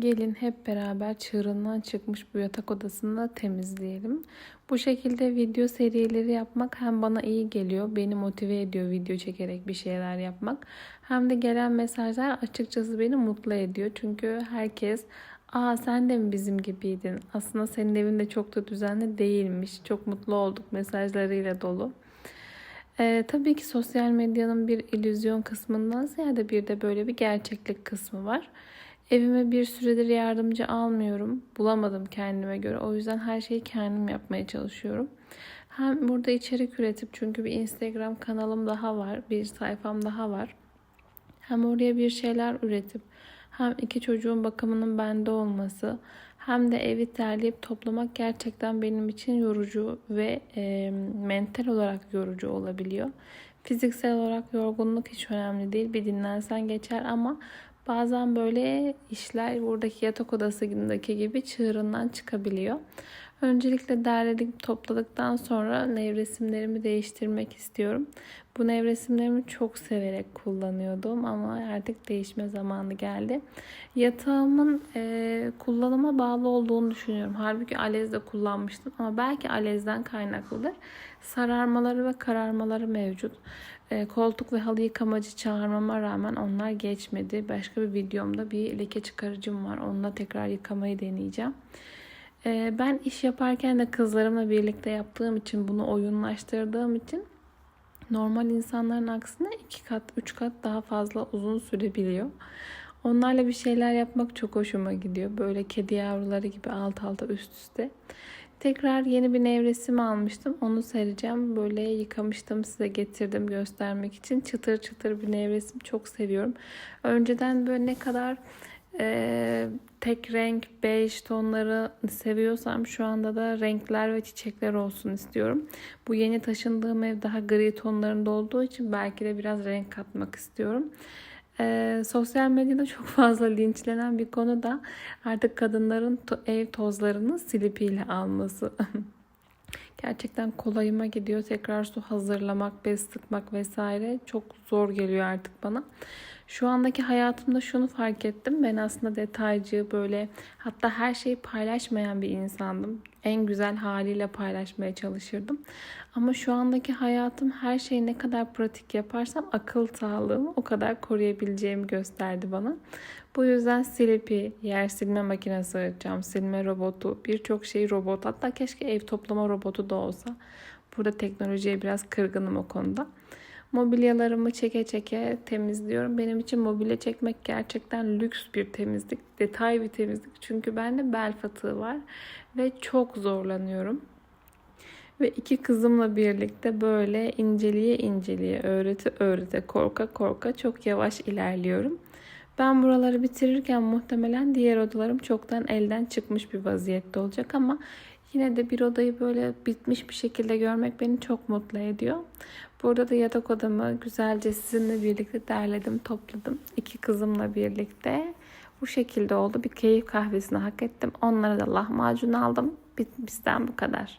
Gelin hep beraber çığırından çıkmış bu yatak odasını temizleyelim. Bu şekilde video serileri yapmak hem bana iyi geliyor, beni motive ediyor video çekerek bir şeyler yapmak. Hem de gelen mesajlar açıkçası beni mutlu ediyor. Çünkü herkes Aa sen de mi bizim gibiydin? Aslında senin evin de çok da düzenli değilmiş. Çok mutlu olduk mesajlarıyla dolu. Ee, tabii ki sosyal medyanın bir illüzyon kısmından ziyade bir de böyle bir gerçeklik kısmı var. Evime bir süredir yardımcı almıyorum. Bulamadım kendime göre. O yüzden her şeyi kendim yapmaya çalışıyorum. Hem burada içerik üretip çünkü bir Instagram kanalım daha var. Bir sayfam daha var. Hem oraya bir şeyler üretip hem iki çocuğun bakımının bende olması hem de evi terleyip toplamak gerçekten benim için yorucu ve e, mental olarak yorucu olabiliyor. Fiziksel olarak yorgunluk hiç önemli değil. Bir dinlensen geçer ama bazen böyle işler buradaki yatak odasındaki gibi çığırından çıkabiliyor. Öncelikle derledik topladıktan sonra nevresimlerimi değiştirmek istiyorum. Bu nevresimlerimi çok severek kullanıyordum ama artık değişme zamanı geldi. Yatağımın e, kullanıma bağlı olduğunu düşünüyorum. Halbuki alezde kullanmıştım ama belki alezden kaynaklıdır. Sararmaları ve kararmaları mevcut. E, koltuk ve halı yıkamacı çağırmama rağmen onlar geçmedi. Başka bir videomda bir leke çıkarıcım var. Onunla tekrar yıkamayı deneyeceğim. Ee, ben iş yaparken de kızlarımla birlikte yaptığım için bunu oyunlaştırdığım için normal insanların aksine iki kat, üç kat daha fazla uzun sürebiliyor. Onlarla bir şeyler yapmak çok hoşuma gidiyor. Böyle kedi yavruları gibi alt alta üst üste. Tekrar yeni bir nevresim almıştım. Onu sereceğim. Böyle yıkamıştım size getirdim göstermek için. Çıtır çıtır bir nevresim çok seviyorum. Önceden böyle ne kadar e, tek renk bej tonları seviyorsam şu anda da renkler ve çiçekler olsun istiyorum. Bu yeni taşındığım ev daha gri tonlarında olduğu için belki de biraz renk katmak istiyorum. Ee, sosyal medyada çok fazla linçlenen bir konu da artık kadınların to- ev tozlarını silipiyle alması. Gerçekten kolayıma gidiyor. Tekrar su hazırlamak, bez sıkmak vesaire çok zor geliyor artık bana. Şu andaki hayatımda şunu fark ettim. Ben aslında detaycı böyle hatta her şeyi paylaşmayan bir insandım. En güzel haliyle paylaşmaya çalışırdım. Ama şu andaki hayatım her şeyi ne kadar pratik yaparsam akıl sağlığımı o kadar koruyabileceğimi gösterdi bana. Bu yüzden Silipi, yer silme makinesi, cam silme robotu, birçok şey robot. Hatta keşke ev toplama robotu da olsa. Burada teknolojiye biraz kırgınım o konuda. Mobilyalarımı çeke çeke temizliyorum. Benim için mobilya çekmek gerçekten lüks bir temizlik, detay bir temizlik. Çünkü bende bel fıtığı var ve çok zorlanıyorum. Ve iki kızımla birlikte böyle inceliye inceliye, öğreti öğrete, korka korka çok yavaş ilerliyorum. Ben buraları bitirirken muhtemelen diğer odalarım çoktan elden çıkmış bir vaziyette olacak ama yine de bir odayı böyle bitmiş bir şekilde görmek beni çok mutlu ediyor. Burada da yatak odamı güzelce sizinle birlikte derledim, topladım. İki kızımla birlikte. Bu şekilde oldu. Bir keyif kahvesini hak ettim. Onlara da lahmacun aldım. Bizden bu kadar.